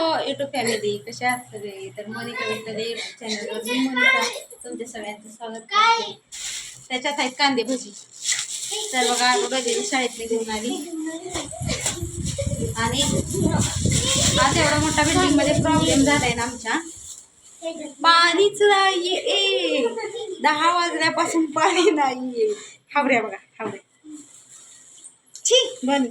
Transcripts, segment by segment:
YouTube family कशा आहात सगळे? तर मोनिका विठ्ठले चॅनलवर मी मोनिका. तुमच्या सगळ्यांचं स्वागत करते. त्याच्यात आहेत कांदे भजी. तर बघा बघितली शाळेतली घेऊन आली. आणि आज एवढा मोठा बिल्डिंगमध्ये प्रॉब्लेम झालाय ना आमच्या. पाणीच नाहीये. ए दहा वाजल्यापासून पाणी नाहीये. खाबऱ्या बघा खाबऱ्या. छी बन.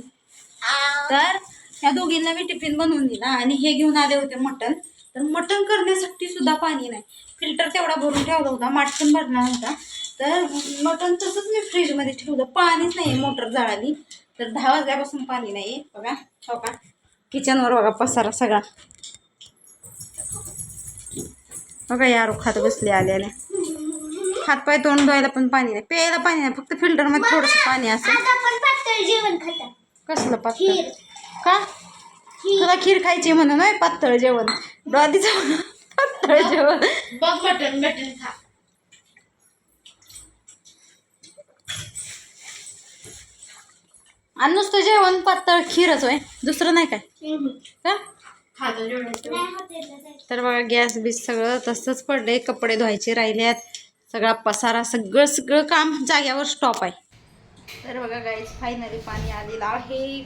तर ह्या दोघींना मी टिफिन बनवून दिला आणि हे घेऊन आले होते मटण. तर मटण करण्यासाठी सुद्धा पाणी नाही. फिल्टर तेवढा भरून ठेवला होता. माटण भरला होता तर मटण तसंच मी फ्रीजमध्ये ठेवलं. पाणीच नाही मोटर जळाली. तर दहा वाजल्यापासून पाणी नाही बघा हो का? किचनवर बघा पसारा सगळा. बघा यार खात बसले आलेले. हातपाय तोंड धुवायला पण पाणी नाही. प्यायला पाणी नाही. फक्त फिल्टरमध्ये थोडंसं पाणी असेल. कसलं खीर. का? तुला खीर. खायची म्हणून नाही पातळ जेवण. म्हणून पातळ जेवण. बघ मटन मटन खा. आणि नुसतं जेवण पातळ खीरच होय. दुसरं नाही काय? का? तर बघा गॅस बीस सगळं तसंच पडले कपडे धुवायचे राहिल्यात. सगळा पसारा सगळं सगळं काम जाग्यावर स्टॉप आहे. तर बघा गाईज फायनली पाणी आलेलं आहे.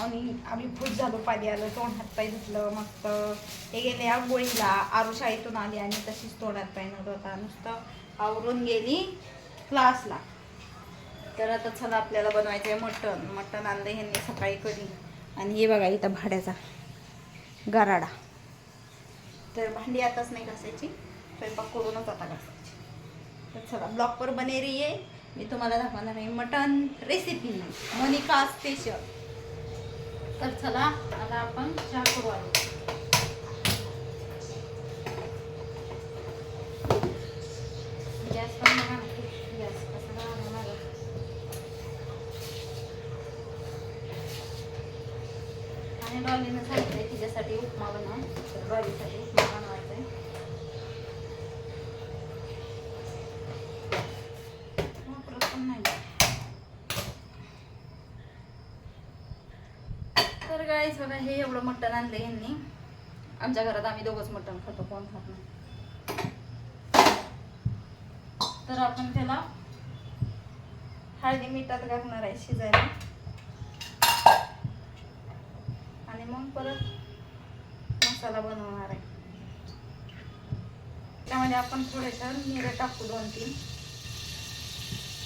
आणि आम्ही खुश झालो पाणी आलं तोंड हातपाय धुतलं मस्त. हे गेले आंघोळीला आरू शाळेतून आली आणि तशीच तोंड हातपाय नव्हतं होता. नुसतं आवरून गेली क्लासला. तर आता चला आपल्याला बनवायचं आहे मटण. मटण आणलं ह्यांनी सकाळी कधी. आणि हे बघा इथं भाड्याचा गराडा. तर भांडी आताच नाही घासायची स्वयंपाक करूनच आता घासायची. तर चला ब्लॉगवर बनेरी आहे मी तुम्हाला दाखवणार आहे मटन रेसिपी मोनिका स्पेशल तर चला आता आपण चहा करू आलो गॅस पण बघा ना गॅस कसा लागला. आणि डॉलीनं सांगितलंय तिच्यासाठी उपमा बनव. तर डॉलीसाठी उपमा बनव आहे वापरत पण नाही तर बघा हे एवढं मटण आणलं यांनी. आमच्या घरात आम्ही दोघंच मटण खातो कोण खात नाही. तर आपण त्याला हळदी मिठात घालणार आहे शिजायला. आणि मग परत मसाला बनवणार आहे. त्यामध्ये आपण थोडेसं मिरे टाकू दोन तीन.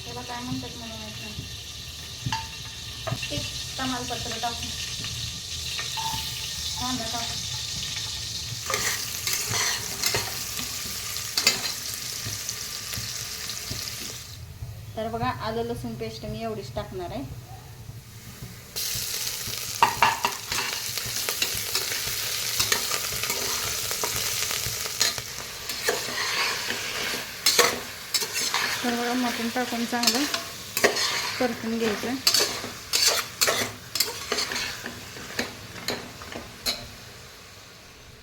त्याला काय म्हणतात मला माहीत नाही. ते तमालपत्र टाकू. कांदा टाकू तर बघा आलं लसूण पेस्ट मी एवढीच टाकणार आहे. तर बघा मटण टाकून चांगलं परतून घ्यायचं.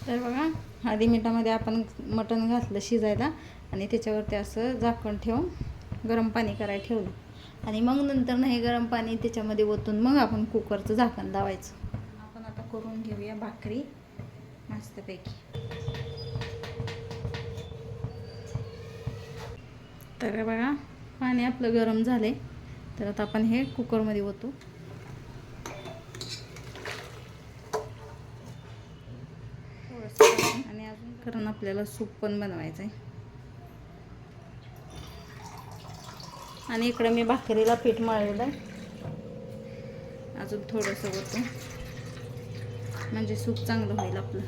तर बघा आधी मिठामध्ये आपण मटण घातलं शिजायला आणि त्याच्यावरती असं झाकण ठेवून गरम पाणी करायला ठेवलं. आणि मग नंतर ना हे गरम पाणी त्याच्यामध्ये ओतून मग आपण कुकरचं झाकण लावायचं. आपण आता करून घेऊया भाकरी मस्तपैकी. तर बघा पाणी आपलं गरम झाले तर आता आपण हे कुकरमध्ये ओतू थोडंसं टाकून आणि अजून कारण आपल्याला सूप पण बनवायचं आहे आणि इकडे मी भाकरीला पीठ मळलेलं आहे अजून थोडंसं होतं म्हणजे सूप चांगलं होईल आपलं.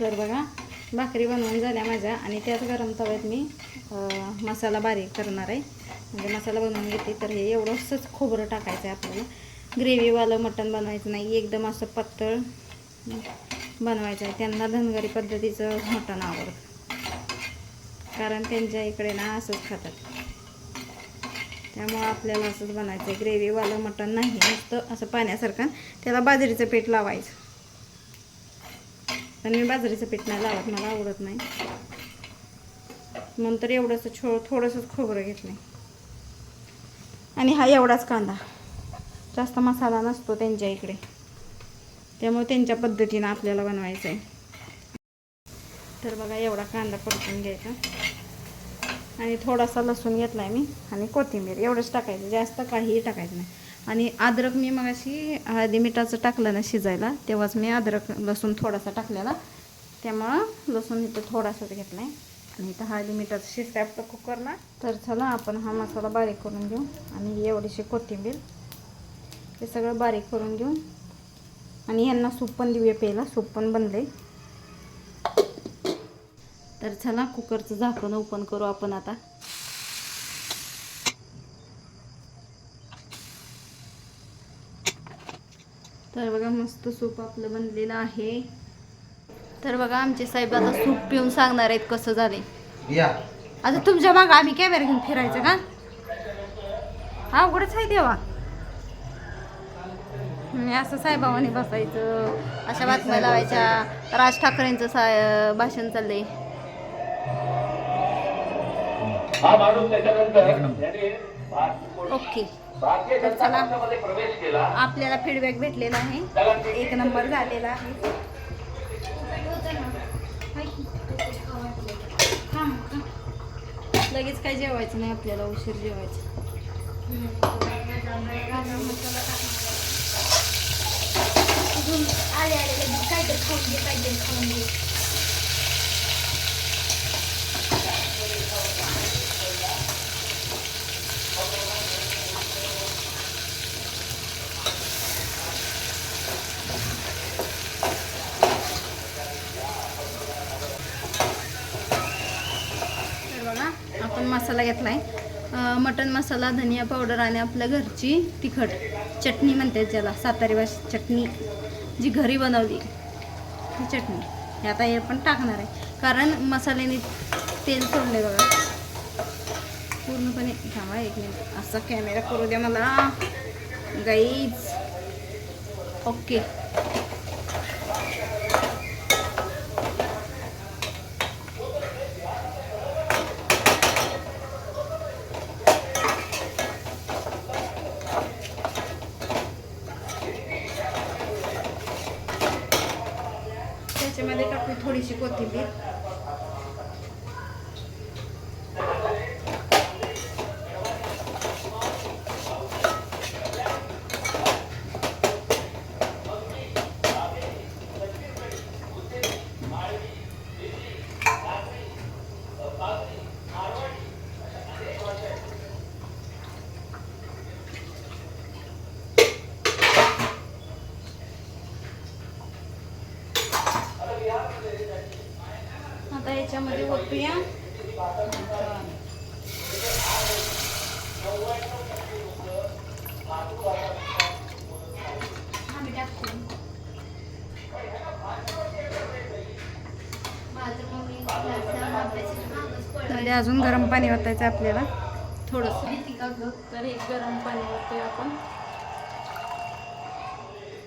तर बघा भाकरी बनवून झाल्या माझ्या आणि त्याच गरम तव्यात मी मसाला बारीक करणार आहे. म्हणजे मसाला बनवून घेते तर हे एवढंसंच खोबरं टाकायचं आहे आपल्याला. ग्रेव्हीवालं मटण बनवायचं नाही एकदम असं पातळ बनवायचं आहे. त्यांना धनगरी पद्धतीचं मटण आवडतं. कारण त्यांच्या इकडे ना असंच खातात. त्यामुळं आपल्याला असंच बनायचं आहे. ग्रेव्हीवालं मटण नाही नुसतं असं पाण्यासारखं त्याला बाजरीचं पीठ लावायचं. पण मी बाजरीचं पीठ नाही लावत मला आवडत नाही. नंतर एवढंसं छो थोडंसंच खोबरं घेतलं आणि हा एवढाच कांदा. जास्त मसाला नसतो त्यांच्या इकडे. त्यामुळे त्यांच्या पद्धतीनं आपल्याला बनवायचं आहे. तर बघा एवढा कांदा परतून घ्यायचा. आणि थोडासा लसूण घेतला आहे मी आणि कोथिंबीर. एवढंच टाकायचं. जास्त काहीही टाकायचं नाही. आणि अद्रक मी मग अशी हळदी मिठाचं टाकलं ना शिजायला तेव्हाच मी अद्रक लसूण थोडासा टाकलेला. त्यामुळं लसूण इथं थोडासाच घेतला आहे आणि इथं हळदी मिठाचं शिजते आपलं कुकरला. तर चला आपण हा मसाला बारीक करून घेऊ. आणि एवढीशी कोथिंबीर. हे सगळं बारीक करून घेऊ. आणि यांना सूप पण देऊया प्यायला सूप पण बनले तर चला कुकरचं झाकण ओपन करू आपण आता. तर बघा मस्त सूप आपलं बनलेलं आहे. तर बघा आमचे साहेब आता सूप पिऊन सांगणार आहेत कसं झाले या. आता तुमच्या मागं आम्ही कॅमेरा घेऊन फिरायचं का? हा उघडच आहे देवा. मी असं साहेबावानी बसायचं अशा बातम्या लावायच्या. राज ठाकरेंचं सा भाषण चाललंय. ओके. तर चला. आपल्याला फीडबॅक भेटलेला आहे. एक नंबर झालेला आहे. लगेच काय जेवायचं नाही आपल्याला उशीर जेवायचं आले आले लगेच काहीतरी खाऊन घे काहीतरी खाऊन घे तर बघा आपण मसाला घेतला आहे मटण मसाला धनिया पावडर आणि आपल्या घरची तिखट. चटणी म्हणते ज्याला सातारी भाषेत चटणी. जी घरी बनवली ही चटणी. हे आता हे पण टाकणार आहे. कारण मसाल्याने तेल सोडले बघा. पूर्णपणे थांबा एक मिनिट असा कॅमेरा करू द्या मला. गाईज ओके त्याच्यामध्ये टाकू थोडीशी कोथिंबीर. पडलं. म्हणजे अजून गरम पाणी ओतायचं आपल्याला. थोडंसं. तर एक गरम पाणी ओतूय आपण.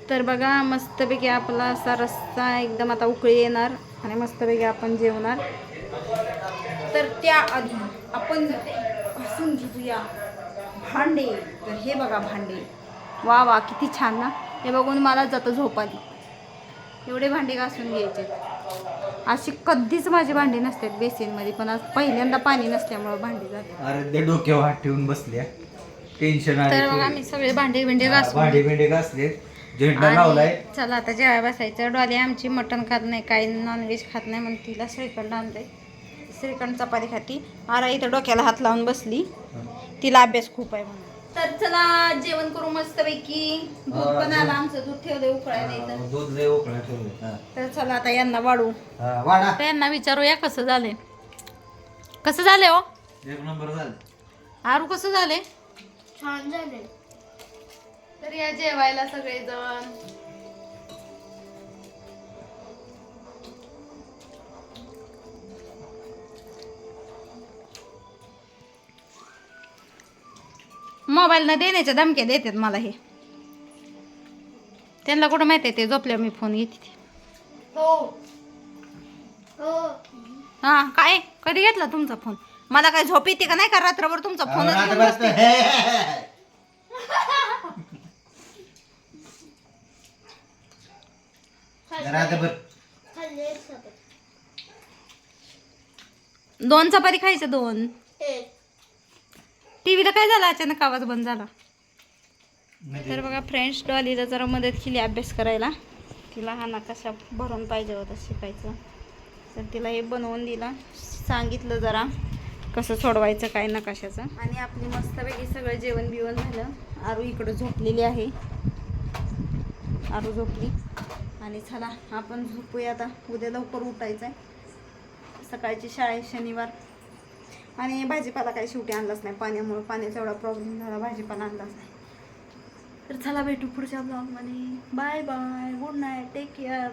तर बघा मस्तपैकी आपला असा रस्सा एकदम आता उकळी येणार. आणि मस्तपैकी आपण जेवणार. तर त्याआधी आपण घासून घेऊया भांडे. तर हे बघा भांडे. वा वा किती छान ना. हे बघून मला जातं झोप आली. एवढे भांडे घासून घ्यायचे? अशी कधीच माझी भांडी नसतात बेसिनमध्ये पण आज पहिल्यांदा पाणी नसल्यामुळं भांडी जातात अरे ते डोक्यावर हात ठेवून बसल्या. टेन्शन तर बघा आले मी सगळे भांडे बिंडे घासून भांडे बिंडे घासले झेंडा आणि लावलाय. चला आता जेवाय बसायचं. डॉली आमची मटण खात नाही काही नॉनव्हेज खात नाही म्हणून तिला श्रीखंड आणलंय. श्रीखंड चपाती खाती. आरा इथं डोक्याला हात लावून बसली. तिला अभ्यास खूप आहे म्हणून. तर चला जेवण करू मस्तपैकी. दूध हा, पण आलं. आमचं दूध ठेवलंय उकळायला इथं हा, दूध लय उकळा ठेवले हा. तर चला आता यांना वाढू. हा, वाडा तर यांना विचारूया कसं झालंय. कसं झालंय हो? एक नंबर झालं. आरू कसं झालंय? छान झाले तर या जेवायला सगळेजण. मोबाईल न देण्याच्या धमक्या देतात मला हे. त्यांना कुठं माहिती आहे ते झोपल्या मी फोन घेते ते. हो. हो. हा काय? कधी घेतला तुमचा फोन? मला काय झोप येते का नाही का? रात्रभर तुमचा फोन रात्रभर. दोन चपाती खायच्या दोन? एक टीव्हीला काय झालं? अचानक आवाज बंद झाला. तर बघा फ्रेंड्स डॉलीला जरा मदत केली अभ्यास करायला. तिला हा नकाशा भरून पाहिजे होता शिकायचं. तर तिला हे बनवून दिला. सांगितलं जरा कसं सोडवायचं काय नकाशाचं. आणि आपली मस्तपैकी सगळं जेवण बिवण झालं. आरू इकडं झोपलेली आहे. आरू झोपली. आणि चला आपण झोपूया आता. उद्या लवकर उठायचं आहे सकाळची शाळा आहे शनिवार. आणि भाजीपाला काही शेवटी आणलाच नाही. पाण्यामुळं पाण्याचा एवढा प्रॉब्लेम झाला भाजीपाला आणलाच नाही. तर चला भेटू पुढच्या ब्लॉगमध्ये bye bye good night take care